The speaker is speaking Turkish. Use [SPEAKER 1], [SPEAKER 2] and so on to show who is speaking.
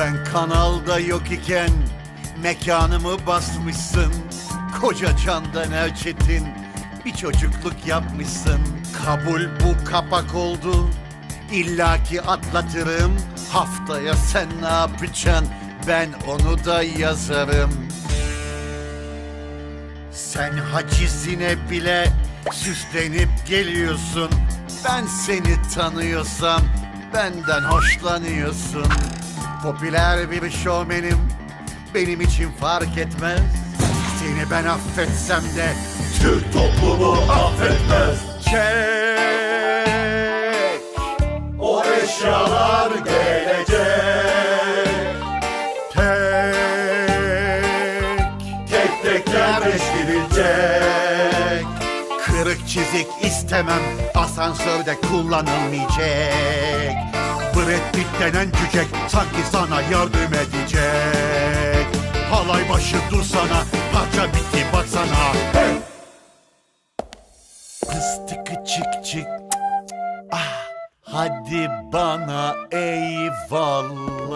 [SPEAKER 1] Ben kanalda yok iken mekanımı basmışsın. Koca Candan Erçetin bir çocukluk yapmışsın. Kabul bu kapak oldu. İlla ki atlatırım. Haftaya sen ne yapacaksın? Ben onu da yazarım. Sen hacizine bile süslenip geliyorsun. Ben seni tanıyorsam benden hoşlanıyorsun. Popüler bir şovmenim benim için fark etmez. Seni ben affetsem de Türk toplumu affetmez. Çek o eşyalar gelecek. Tek tek tek yerleştirilecek. Kırık çizik istemem asansörde kullanılmayacak. Brad Pitt cücek sanki sana yardım edecek. Halay başı dursana parça bitti baksana. Hey! Fıstıkı çık çık Ah hadi bana eyvallah